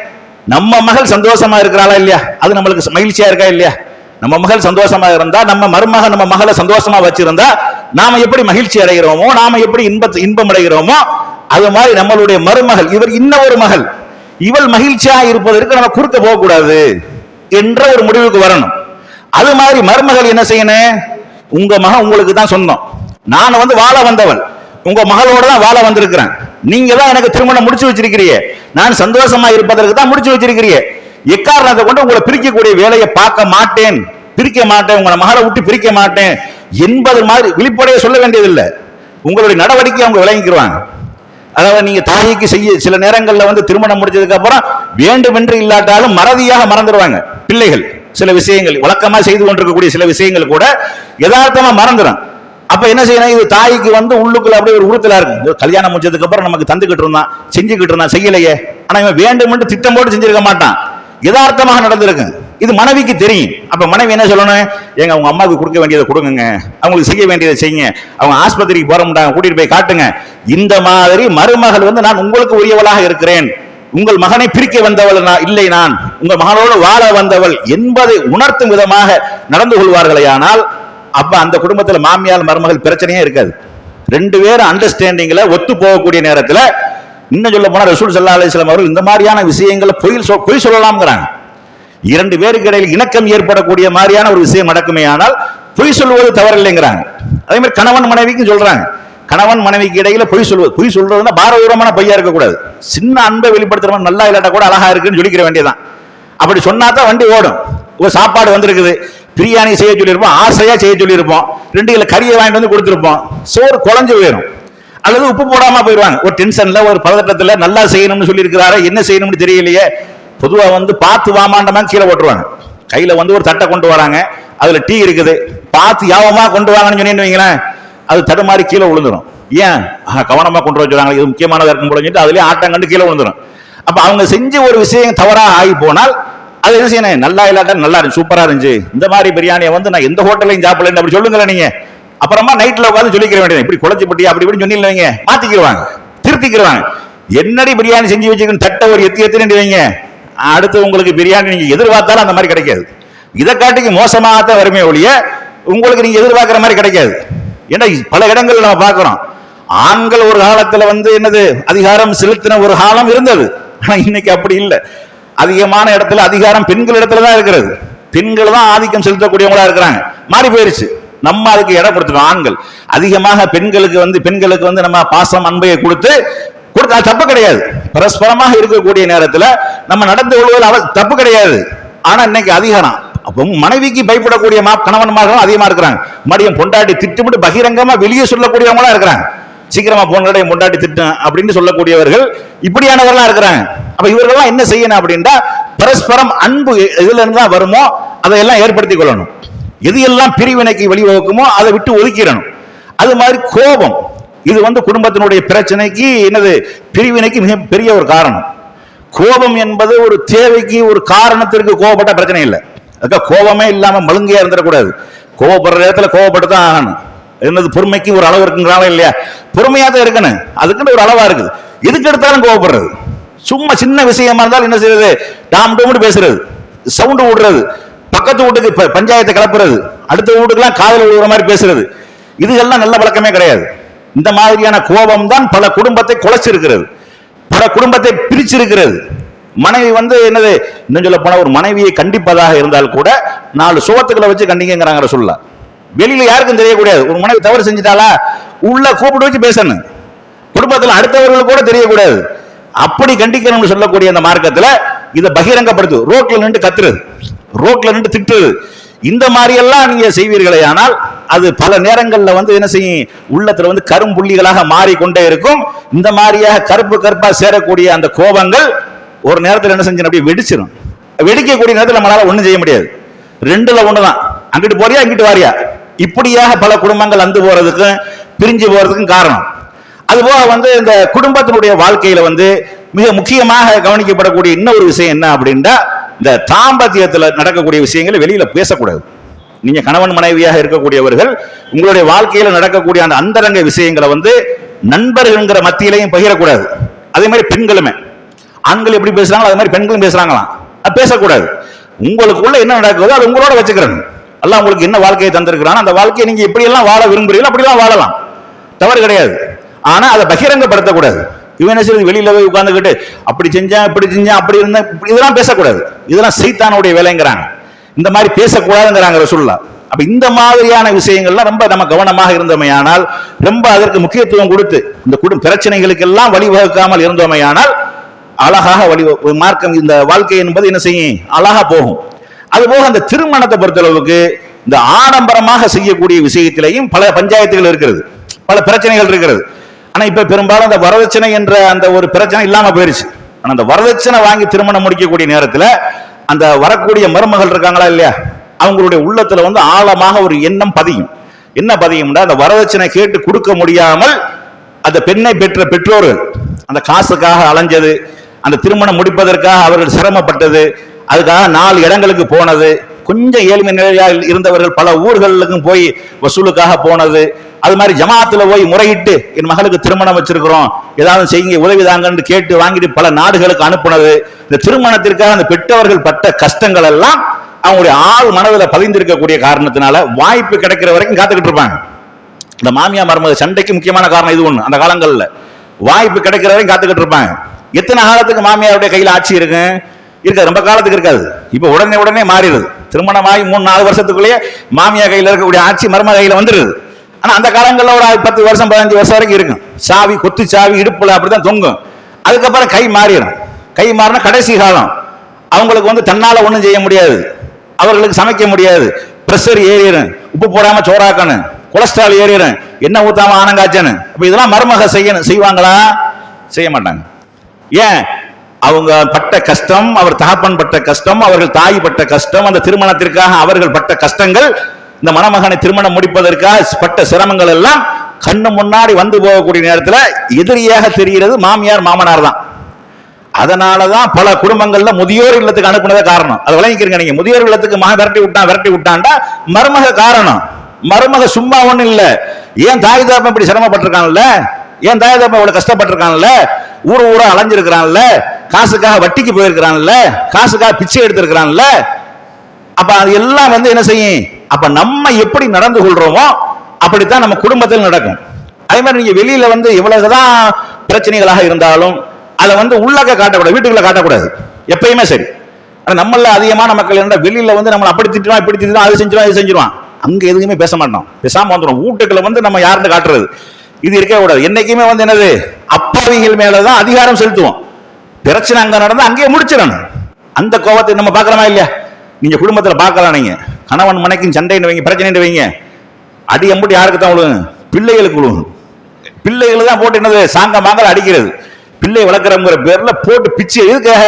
நம்ம மகள் சந்தோஷமா இருக்கிறாளா இல்லையா? அது நம்மளுக்கு மகிழ்ச்சியா இருக்கா இல்லையா? நம்ம மகள் சந்தோஷமா இருந்தா நம்ம மருமக நம்ம மகளை சந்தோஷமா வச்சிருந்தா நாம எப்படி மகிழ்ச்சி அடைகிறோமோ நாம எப்படி இன்ப இன்பம் அடைகிறோமோ அது மாதிரி நம்மளுடைய மருமகள் இவர் இன்னொரு மகள். இவள் மகிழ்ச்சியா இருப்பதற்கு நம்ம குறுக்க போகக்கூடாது என்ற ஒரு முடிவுக்கு வரணும். அது மாதிரி மருமகள் என்ன செய்யணும் உங்க மகன் உங்களுக்கு தான் சொந்தம். நான் வந்து வாழ வந்தவள் உங்க மகளோட தான் வாழ வந்திருக்கிறேன். நீங்க தான் எனக்கு திருமணம் முடிச்சு வச்சிருக்கிறீ நான் சந்தோஷமா இருப்பதற்கு தான் முடிச்சு வச்சிருக்கிறீங்க. எக்காரணத்தை கொண்டு உங்களை பிரிக்கக்கூடிய வேலையை பார்க்க மாட்டேன். பிரிக்க மாட்டேன். உங்களை மகளை விட்டு பிரிக்க மாட்டேன். என்பது மாதிரி வெளிப்படையை சொல்ல வேண்டியதில்லை. உங்களுடைய நடவடிக்கை அவங்க விளங்கிக்கிறாங்க அதாவது நீங்க தாய்க்கு செய்ய சில நேரங்களில் வந்து திருமணம் முடிச்சதுக்கு அப்புறம் வேண்டுமென்று இல்லாட்டாலும் மறதியாக மறந்துடுவாங்க பிள்ளைகள். சில விஷயங்கள் வழக்கமாக செய்து கொண்டிருக்கக்கூடிய சில விஷயங்கள் கூட யதார்த்தமாக மறந்துடும் அப்ப என்ன செய்யணும்? இது தாய்க்கு வந்து உள்ளுக்குள்ள அப்படியே ஒரு உறுத்தலா இருக்கு. கல்யாணம் முடிஞ்சதுக்கு அப்புறம் நமக்கு தந்துகிட்டு இருந்தான் செஞ்சுக்கிட்டு இருந்தான் செய்யலையே. ஆனா இவன் வேண்டுமென்று திட்டம் போட்டு செஞ்சிருக்க மாட்டான். யதார்த்தமாக நடந்திருக்கு. இது மனைவிக்கு தெரியும். அப்ப மனைவி என்ன சொல்லணும்? எங்க அவங்க அம்மாவுக்கு கொடுக்க வேண்டியதை கொடுங்க அவங்களுக்கு செய்ய வேண்டியதை செய்யுங்க. அவங்க ஆஸ்பத்திரிக்கு போற மாட்டாங்க கூட்டிட்டு போய் காட்டுங்க. இந்த மாதிரி மருமகள் வந்து நான் உங்களுக்கு உரியவளாக இருக்கிறேன். உங்கள் மகனை பிரிக்க வந்தவள் நான் இல்லை நான். உங்கள் மகனோடு வாழ வந்தவள் என்பதை உணர்த்தும் விதமாக நடந்து கொள்வார்களே ஆனால் அப்ப அந்த குடும்பத்தில் மாமியார் மருமகள் பிரச்சனையே இருக்காது. ரெண்டு பேரும் அண்டர்ஸ்டாண்டிங்ல ஒத்து போகக்கூடிய நேரத்தில் இன்னும் சொல்ல போனால் ரசூல் சல்லா அலிஸ்லாம் அவர்கள் இந்த மாதிரியான விஷயங்களை பொய் சொ பொய் சொல்லலாம்ங்கிறாங்க. இரண்டு பேருக்கு இடையில் இணக்கம் ஏற்படக்கூடிய மாதிரியான ஒரு விஷயம் நடக்குமே ஆனால் பொய் சொல்வது தவறில்லைங்கிறாங்க. அதே மாதிரி கணவன் மனைவிக்கும் சொல்றாங்க. கணவன் மனைவிக்கு இடையில பொய் சொல்வது பொய் சொல்றதுன்னா பாரதூரமான பொய்யா இருக்கக்கூடாது. சின்ன அன்பை வெளிப்படுத்துறவன் நல்லா இல்லாட்டா கூட அழகா இருக்குன்னு சொல்லிக்கிற வேண்டியதான் அப்படி சொன்னா தான் வண்டி ஓடும். ஒரு சாப்பாடு வந்திருக்குது. பிரியாணி செய்ய சொல்லியிருப்போம் ஆசையா செய்ய சொல்லியிருப்போம். ரெண்டு கிலோ கறியை வாங்கிட்டு வந்து கொடுத்துருப்போம். சோறு குழஞ்சு போயிடும் அல்லது உப்பு போடாம போயிடுவாங்க. ஒரு டென்ஷன்ல ஒரு பதட்டத்துல நல்லா செய்யணும்னு சொல்லியிருக்கிறாரு என்ன செய்யணும்னு தெரியலையே. பொதுவாக வந்து பார்த்து வாமாண்டமா கீழே போட்டுருவாங்க. கையில வந்து ஒரு தட்டை கொண்டு வராங்க. அதுல டீ இருக்குது. பார்த்து யாவமா கொண்டு வாங்கன்னு சொன்னீங்கன்னு வைங்களேன். அது தடுமாறி கீழே விழுந்துரும். ஏன்? கவனமாக கொண்டு வர இது முக்கியமானதாக இருக்கும் போல சொல்லிட்டு அதுலேயே ஆட்டம் கண்டு கீழே விழுந்துடும் அப்போ அவங்க செஞ்ச ஒரு விஷயம் தவறாக ஆகி போனால் அது என்ன செய்யணும்? நல்லா இல்லாட்டா நல்லா இருந்துச்சு சூப்பராக இருந்துச்சு. இந்த மாதிரி பிரியாணியை வந்து நான் எந்த ஹோட்டலையும் சாப்பிடலன்னு அப்படி சொல்லுங்களேன் நீங்கள் அப்புறமா நைட்டில் உட்காந்து சொல்லிக்கிற வேண்டியது. இப்படி குழச்சி பட்டி அப்படி இப்படி சொன்னீங்க மாற்றிக்கிடுவாங்க திருத்திக்கிடுவாங்க என்னடி பிரியாணி செஞ்சு வச்சுக்கணும் தட்டை ஒரு எத்தி எத்தினு வைங்க. அடுத்து உங்களுக்கு பிரியாணி நீங்கள் எதிர்பார்த்தாலும் அந்த மாதிரி கிடைக்காது. இதை காட்டிக்கு மோசமாக தான் வருமே ஒழிய உங்களுக்கு நீங்கள் எதிர்பார்க்குற மாதிரி கிடைக்காது. ஏன்னா பல இடங்களில் நம்ம பார்க்கிறோம். ஆண்கள் ஒரு காலத்துல வந்து என்னது அதிகாரம் செலுத்தின ஒரு காலம் இருந்தது. ஆனா இன்னைக்கு அப்படி இல்லை. அதிகமான இடத்துல அதிகாரம் பெண்கள் இடத்துல தான் இருக்கிறது. பெண்கள் தான் ஆதிக்கம் செலுத்தக்கூடியவங்களா இருக்கிறாங்க. மாறி போயிருச்சு. நம்ம அதுக்கு இடம் கொடுத்துருவோம் ஆண்கள். அதிகமாக பெண்களுக்கு வந்து பெண்களுக்கு வந்து நம்ம பாசம் அன்பையை கொடுத்து கொடுத்தா தப்பு கிடையாது. பரஸ்பரமாக இருக்கக்கூடிய நேரத்தில் நம்ம நடந்து கொள்வது அவ தப்பு கிடையாது. ஆனா இன்னைக்கு அதிகாரம் அப்போ மனைவிக்கு பயப்படக்கூடிய மா கணவன்மார்களும் அதிகமாக இருக்கிறாங்க. மடியம் பொண்டாட்டி திட்டுமிட்டு பகிரங்கமாக வெளியே சொல்லக்கூடியவங்களா இருக்கிறாங்க. சீக்கிரமா என் பொண்டாட்டி திட்டம் அப்படின்னு சொல்லக்கூடியவர்கள் இப்படியானவர்களாம் இருக்கிறாங்க. அப்ப இவர்கள்லாம் என்ன செய்யணும் அப்படின்னா பரஸ்பரம் அன்பு இதுல இருந்து தான் வருமோ அதையெல்லாம் ஏற்படுத்திக் கொள்ளணும். எது எல்லாம் பிரிவினைக்கு வழிவகுக்குமோ அதை விட்டு ஒதுக்கிடணும். அது மாதிரி கோபம். இது வந்து குடும்பத்தினுடைய பிரச்சனைக்கு என்னது பிரிவினைக்கு மிக பெரிய ஒரு காரணம். கோபம் என்பது ஒரு தேவைக்கு ஒரு காரணத்திற்கு கோபப்பட்ட பிரச்சனை இல்லை. அதுக்காக கோபமே இல்லாம மழுங்கையா இருந்துடக்கூடாது கோபப்படுற இடத்துல கோபப்பட்டு தான் ஆகணும். என்னது பொறுமைக்கு ஒரு அளவு இருக்குங்கிறாங்க இல்லையா? பொறுமையா தான் இருக்கணும். அதுக்குன்னு ஒரு அளவா இருக்குது. எதுக்கு எடுத்தாலும் கோவப்படுறது சும்மா சின்ன விஷயமா இருந்தாலும் என்ன செய்யறது டாம் டோம்னு பேசுறது. சவுண்டு விடுறது பக்கத்து வீட்டுக்கு ப- பஞ்சாயத்தை கிளப்புறது. அடுத்த வீட்டுக்கெல்லாம் காதல் விடுற மாதிரி பேசுறது. இதுகெல்லாம் நல்ல பழக்கமே கிடையாது. இந்த மாதிரியான கோபம் தான் பல குடும்பத்தை குலைச்சிருக்கிறது. பல குடும்பத்தை பிரிச்சிருக்கிறது. மனைவி வந்து என்னது இன்னும் சொல்ல போனால் ஒரு மனைவியை கண்டிப்பதாக இருந்தால் கூட நாலு சுவத்துக்களை வச்சு கண்டிங்கிறாங்கிற சொல்ல வெளியில யாருக்கும் தெரியக்கூடாது. ஒரு மனைவி தவறு செஞ்சுட்டாளா? உள்ள கூப்பிட்டு வச்சு பேசணும். குடும்பத்தில் அடுத்தவர்கள் கூட தெரியக்கூடாது. அப்படி கண்டிக்கணும்னு சொல்லக்கூடிய அந்த மார்க்கத்தில் இதை பகிரங்கப்படுத்து. ரோட்ல நின்று கத்துறது. ரோட்ல நின்று திட்டுறது. இந்த மாதிரி எல்லாம் நீங்க செய்வீர்களே ஆனால் அது பல நேரங்களில் வந்து என்ன செய்யும்? உள்ளத்துல வந்து கரும்புள்ளிகளாக மாறிக்கொண்டே இருக்கும். இந்த மாதிரியாக கருப்பு கருப்பா சேரக்கூடிய அந்த கோபங்கள் ஒரு நேரத்தில் என்ன செஞ்சு அப்படியே வெடிச்சிடும் வெடிக்கக்கூடிய நேரத்தில் நம்மளால ஒன்றும் செய்ய முடியாது. ரெண்டுல தான் அங்கிட்டு போறியா இங்கிட்டு வாரியா? இப்படியாக பல குடும்பங்கள் அந்து போறதுக்கும் பிரிஞ்சு போறதுக்கும் காரணம். அதுபோக வந்து இந்த குடும்பத்தினுடைய வாழ்க்கையில வந்து மிக முக்கியமாக கவனிக்கப்படக்கூடிய இன்னொரு விஷயம் என்ன அப்படின்னா இந்த தாம்பத்தியத்தில் நடக்கக்கூடிய விஷயங்களை வெளியில பேசக்கூடாது. நீங்க கணவன் மனைவியாக இருக்கக்கூடியவர்கள் உங்களுடைய வாழ்க்கையில நடக்கக்கூடிய அந்த அந்தரங்க விஷயங்களை வந்து நண்பர்கள்ங்கிற மத்தியிலையும் பகிரக்கூடாது. அதே மாதிரி பெண்களுமே. ஆண்கள் எப்படி பேசுறாங்களோ அது மாதிரி பெண்களும் பேசுறாங்களாம். அது பேசக்கூடாது. உங்களுக்குள்ள என்ன நடக்குதோ அது உங்களோட வச்சுக்கிறேன் எல்லாம் உங்களுக்கு என்ன வாழ்க்கையை தந்திருக்கிறான் அந்த வாழ்க்கையை நீங்க எப்படி எல்லாம் வாழ விரும்புறீங்களோ அப்படிலாம் வாழலாம். தவறு கிடையாது. ஆனா அதை பகிரங்கப்படுத்தக்கூடாது. இவன் என்ன செய்யுது வெளியில போய் உட்காந்துக்கிட்டு அப்படி செஞ்சேன் இப்படி செஞ்சேன் அப்படி இருந்தேன் இப்படி- இதெல்லாம் பேசக்கூடாது. இதெல்லாம் சைத்தானுடைய வேலைங்கிறாங்க. இந்த மாதிரி பேசக்கூடாதுங்கிறாங்க ரசூல்லா அப்ப இந்த மாதிரியான விஷயங்கள்லாம் ரொம்ப நம்ம கவனமாக இருந்தோமையானால் ரொம்ப அதற்கு முக்கியத்துவம் கொடுத்து இந்த குடும்ப பிரச்சனைகளுக்கு எல்லாம் வழிவகுக்காமல் இருந்தோமையானால் அழகாக வழி மார்க்கம் இந்த வாழ்க்கை என்பது என்ன செய்யும்? அழகா போகும். அதுபோக அந்த திருமணத்தை பொறுத்தளவுக்கு இந்த ஆடம்பரமாக செய்யக்கூடிய விஷயத்திலையும் பல பஞ்சாயத்துகள் இருக்கிறது. பல பிரச்சனைகள் இருக்கிறது. ஆனா இப்ப பெரும்பாலும் அந்த வரதட்சணை என்ற அந்த ஒரு பிரச்சனை இல்லாம போயிருச்சு. ஆனா அந்த வரதட்சணை வாங்கி திருமணம் முடிக்கக்கூடிய நேரத்துல அந்த வரக்கூடிய மருமகள் இருக்காங்களா இல்லையா? அவங்களுடைய உள்ளத்துல வந்து ஆழமாக ஒரு எண்ணம் பதியும். என்ன பதியும்னா அந்த வரதட்சணை கேட்டு கொடுக்க முடியாமல் அந்த பெண்ணை பெற்ற பெற்றோர்கள் அந்த காசுக்காக அலைஞ்சது அந்த திருமணம் முடிப்பதற்காக அவர்கள் சிரமப்பட்டது. அதுக்காக நாலு இடங்களுக்கு போனது. கொஞ்சம் ஏழ்மை நிலையில் இருந்தவர்கள் பல ஊர்களுக்கும் போய் வசூலுக்காக போனது. அது மாதிரி ஜமாத்துல போய் முறையிட்டு என் மகளுக்கு திருமணம் வச்சிருக்கிறோம். ஏதாவது செய்யுங்க உதவிதாங்கன்னு கேட்டு வாங்கிட்டு பல நாடுகளுக்கு அனுப்புனது. இந்த திருமணத்திற்காக அந்த பெற்றவர்கள் பட்ட கஷ்டங்கள் எல்லாம் அவங்களுடைய ஆள் மனதில் பதிந்திருக்கக்கூடிய காரணத்தினால வாய்ப்பு கிடைக்கிற வரைக்கும் காத்துக்கிட்டு இருப்பாங்க. இந்த மாமியா மருமக சண்டைக்கு முக்கியமான காரணம் இது ஒண்ணு. அந்த காலங்கள்ல வாய்ப்பு கிடைக்கிற வரைக்கும் காத்துக்கிட்டு இருப்பாங்க. எத்தனை காலத்துக்கு மாமியாருடைய கையில் ஆட்சி இருக்கு? இருக்காது ரொம்ப காலத்துக்கு இருக்காது. இப்ப உடனே உடனே மாறிடுது. திருமணமாகி மூணு நாலு வருஷத்துக்குள்ளேயே மாமியார் கையில் இருக்கக்கூடிய ஆட்சி மருமக கையில் வந்துருது ஆனா அந்த காலங்களில் ஒரு பத்து வருஷம் பதினஞ்சு வருஷம் வரைக்கும் இருக்கும். சாவி கொத்து சாவி இடுப்புல அப்படிதான் தொங்கும். அதுக்கப்புறம் கை மாறிடும். கை மாறினா கடைசி காலம். அவங்களுக்கு வந்து தன்னால ஒன்றும் செய்ய முடியாது. அவர்களுக்கு சமைக்க முடியாது. ப்ரெஷர் ஏறிடும். உப்பு போடாம சோறாக்கணும் கொலஸ்ட்ரால் ஏறிடும். என்ன ஊத்தாம ஆனங்காச்சனு அப்ப இதெல்லாம் மருமக செய்யணும். செய்வாங்களா? செய்ய மாட்டாங்க. ஏன்? அவங்க பட்ட கஷ்டம் அவர் தகப்பன் பட்ட கஷ்டம் அவர்கள் தாய் பட்ட கஷ்டம் அந்த திருமணத்திற்காக அவர்கள் பட்ட கஷ்டங்கள் இந்த மணமகனை திருமணம் முடிப்பதற்காக பட்ட சிரமங்கள் எல்லாம் கண்ணு முன்னாடி வந்து போகக்கூடிய நேரத்தில் எதிரியாக தெரிகிறது மாமியார் மாமனார் தான். அதனாலதான் பல குடும்பங்கள்ல முதியோர் இல்லத்துக்கு அனுப்புனதே காரணம். அதை விளங்கிக்கிறீங்க நீங்க. முதியோர் இல்லத்துக்கு மகன் விரட்டி விட்டான் விரட்டி விட்டான்டா மருமக காரணம். மருமக சும்மா ஒன்றும் இல்லை. ஏன் தாய் தாப்பன் இப்படி சிரமப்பட்டிருக்கான்ல? ஏன் தாய் தாப்பன் இவ்வளவு கஷ்டப்பட்டிருக்கான்ல? ஊர் ஊரா அலைஞ்சிருக்கிறான்ல காசுக்காக வட்டிக்கு போயிருக்கிறான்ல காசுக்காக பிச்சை எடுத்திருக்கிறான்ல அப்ப அது எல்லாம் வந்து என்ன செய்யும்? அப்ப நம்ம எப்படி நடந்து கொள்றோமோ அப்படித்தான் நம்ம குடும்பத்தில் நடக்கும். அதே மாதிரி நீங்க வெளியில வந்து எவ்வளவுதான் பிரச்சனைகளாக இருந்தாலும் அதை வந்து உள்ளக்க காட்டக்கூடாது வீட்டுக்குள்ள காட்டக்கூடாது. எப்பயுமே சரி. ஆனா நம்மள அதிகமான மக்கள் என்ன வெளியில வந்து நம்ம அப்படி திட்டுவான் இப்படி திட்டுவான் அது செஞ்சிருவான் இது செஞ்சிருவான். அங்க எதுவுமே பேச மாட்டோம். பேசாம வந்துடும் வீட்டுக்குள்ள வந்து நம்ம யாருன்னு காட்டுறது. இது இருக்கவே கூடாது. என்னைக்குமே வந்து என்னது? அப்பாவிகள் மேலதான் அதிகாரம் செலுத்துவோம். பிரச்சனை அங்க நடந்தா அங்கேயே முடிச்சிடணும். அந்த கோபத்தை நம்ம பார்க்கலாமா இல்லையா? நீங்க குடும்பத்தில் பார்க்கலாம் நீங்க. கணவன் மனைக்கும் சண்டைன்னு வைங்க பிரச்சனை வைங்க. அடி அம்புட்டு யாருக்கு தான் விழுங்க பிள்ளைகளுக்கு விழுகும் பிள்ளைகள் தான் போட்டு என்னது? சாங்க மாங்கல் அடிக்கிறது. பிள்ளை வளர்க்குறங்கிற பேர்ல போட்டு பிச்சு எதுக்காக?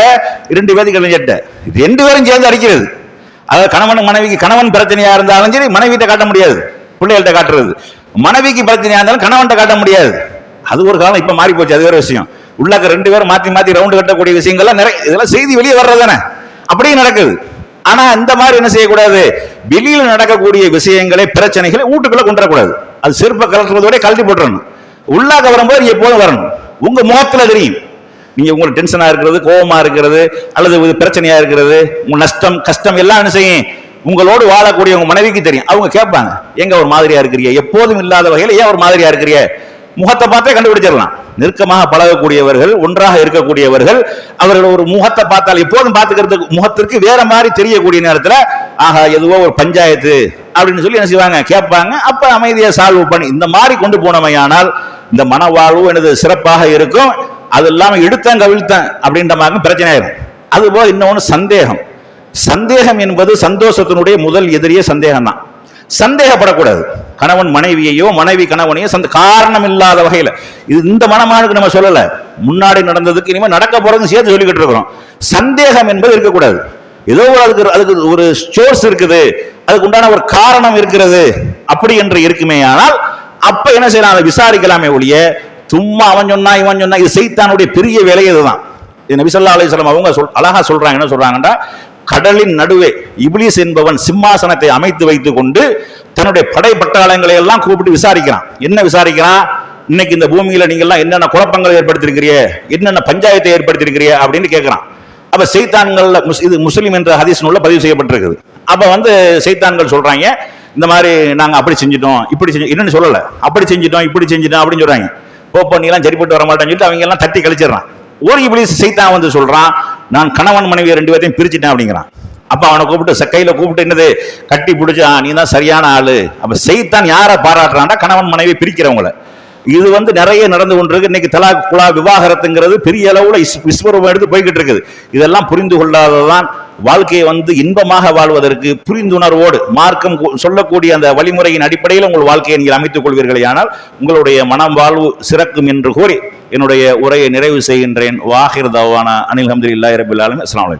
இரண்டு பேருக்கு சட்டை இது ரெண்டு பேரும் சேர்ந்து அடிக்கிறது. அதாவது கணவன் மனைவிக்கு கணவன் பிரச்சனையா இருந்தாலும் சரி மனைவிட்ட காட்ட முடியாது. பிள்ளைகள்கிட்ட காட்டுறது. மனைவிக்கு பிரச்சனையா இருந்தாலும் கணவன்ட்ட காட்ட முடியாது. அது ஒரு காலம் இப்ப மாறி போச்சு அது வேற விஷயம். உள்ளாக்க ரெண்டு பேரும் மாத்தி மாத்தி ரவுண்டு கட்டக்கூடிய விஷயங்கள்லாம் நிறைய இதெல்லாம் செய்தி வெளியே வர்றதானே அப்படியே நடக்குது. ஆனா இந்த மாதிரி என்ன செய்யக்கூடாது? வெளியில் நடக்கக்கூடிய விஷயங்களை பிரச்சனைகளை வீட்டுக்குள்ள கொண்டு வரக்கூடாது அது செருப்பை கலட்டுறதோட கழட்டி போட்டுறணும். உள்ளாக வரும்போது எப்போதும் வரணும். உங்க முகத்துல தெரியும். நீங்க உங்களுக்கு டென்ஷனா இருக்கிறது கோபமா இருக்கிறது அல்லது பிரச்சனையா இருக்கிறது உங்க நஷ்டம் கஷ்டம் எல்லாம் என்ன செய்யும்? உங்களோடு வாழக்கூடிய உங்க மனைவிக்கு தெரியும். அவங்க கேட்பாங்க எங்க ஒரு மாதிரியா இருக்கிறீங்க எப்போதும் இல்லாத வகையில் ஏன் ஒரு மாதிரியா இருக்கிறிய? முகத்தை பார்த்தே கண்டுபிடிச்சிடலாம். நெருக்கமாக பழகக்கூடியவர்கள் ஒன்றாக இருக்கக்கூடியவர்கள் அவர்கள் ஒரு முகத்தை பார்த்தால் எப்போதும் பார்த்துக்கிறதுக்கு முகத்திற்கு வேற மாதிரி தெரியக்கூடிய நேரத்தில் ஆகா எதுவோ ஒரு பஞ்சாயத்து அப்படின்னு சொல்லி என்ன செய்வாங்க? கேட்பாங்க. அப்போ அமைதியை சால்வ் பண்ணி இந்த மாதிரி கொண்டு போனமையானால் இந்த மனவாழ்வு எனது சிறப்பாக இருக்கும். அது இல்லாமல் எடுத்தேன் கவிழ்த்தேன் அப்படின்ற மாதிரி பிரச்சனை ஆயிரும். அதுபோல் இன்னொன்று சந்தேகம். சந்தேகம் என்பது சந்தோஷத்தினுடைய முதல் எதிரியே சந்தேகம் தான் சந்தேகப்படக்கூடாது. கணவன் மனைவியையோ மனைவி கணவனையோ சந்த காரணம் இல்லாத வகையில். இது இந்த மனமானுக்கு நம்ம சொல்லலை. முன்னாடி நடந்ததுக்கு இனிமேல் நடக்க போறதுன்னு சேர்த்து சொல்லிக்கிட்டு இருக்கிறோம். சந்தேகம் என்பது இருக்கக்கூடாது. ஏதோ ஒரு அதுக்கு அதுக்கு ஒரு சோர்ஸ் இருக்குது. அதுக்கு உண்டான ஒரு காரணம் இருக்கிறது. அப்படி என்று இருக்குமே ஆனால் அப்ப என்ன செய்யலாம்? அதை விசாரிக்கலாமே ஒழிய சும்மா அவன் சொன்னா இவன் சொன்னா இது செய்தானுடைய பெரிய வேலை இதுதான். இது நபிசல்லா அலிஸ்லாம் அவங்க சொல் அழகா சொல்றாங்க. என்ன சொல்றாங்கன்னா கடலின் நடுவே இபிலிஸ் என்பவன் சிம்மாசனத்தை அமைத்து வைத்துக் கொண்டு தன்னுடைய படை பட்டாளங்களை எல்லாம் கூப்பிட்டு விசாரிக்கிறான். என்ன விசாரிக்கிறான்? இன்னைக்கு இந்த பூமியில நீங்க எல்லாம் என்னென்ன குழப்பங்களை ஏற்படுத்திருக்கிறீ என்னென்ன பஞ்சாயத்தை ஏற்படுத்திருக்கிறீ அப்படின்னு கேட்கிறான் அப்ப செய்தான்கள்ல இது முஸ்லீம் என்ற ஹதீஸ் நூல்ல பதிவு செய்யப்பட்டிருக்குது. அப்ப வந்து செய்தான்கள் சொல்றாங்க இந்த மாதிரி நாங்க அப்படி செஞ்சிட்டோம் இப்படி செஞ்சு என்னன்னு சொல்லல. அப்படி செஞ்சிட்டோம் இப்படி செஞ்சிட்டோம் அப்படின்னு சொல்றாங்க. போப்போ நீ எல்லாம் சரிப்பட்டு வர மாட்டேன்னு சொல்லிட்டு அவங்க எல்லாம் தட்டி கழிச்சிடறான். ஒரு இப்படி சைத்தான் வந்து சொல்றான் நான் கணவன் மனைவி ரெண்டு பேர்த்தையும் பிரிச்சுட்டேன் அப்படிங்கிறான். அப்போ அவனை கூப்பிட்டு ச- கூப்பிட்டு என்னது? கட்டி பிடிச்சி நீ தான் சரியான ஆள். அப்போ செய்தான் யாரை பாராட்டுறான்டா கணவன் மனைவி பிரிக்கிறவங்களை. இது வந்து நிறைய நடந்து கொண்டிருக்கு. இன்னைக்கு தலாக் குலா விவாகரத்துங்கிறது பெரிய அளவுல விஸ்வரூபம் எடுத்து போய்கிட்டு இருக்குது. இதெல்லாம் புரிந்து கொள்ளாததான் வாழ்க்கையை வந்து இன்பமாக வாழ்வதற்கு புரிந்துணர்வோடு மார்க்கம் சொல்லக்கூடிய அந்த வழிமுறையின் அடிப்படையில் உங்கள் வாழ்க்கையை நீங்கள் அமைத்துக் கொள்வீர்களே ஆனால் உங்களுடைய மனம் வாழ்வு சிறக்கும் என்று கூறி என்னுடைய உரையை நிறைவு செய்கின்றேன். வாஹிர் தவானா. அனில் அஹமதுல்லா ரபில் ஆலமீன். அஸ்ஸலாமு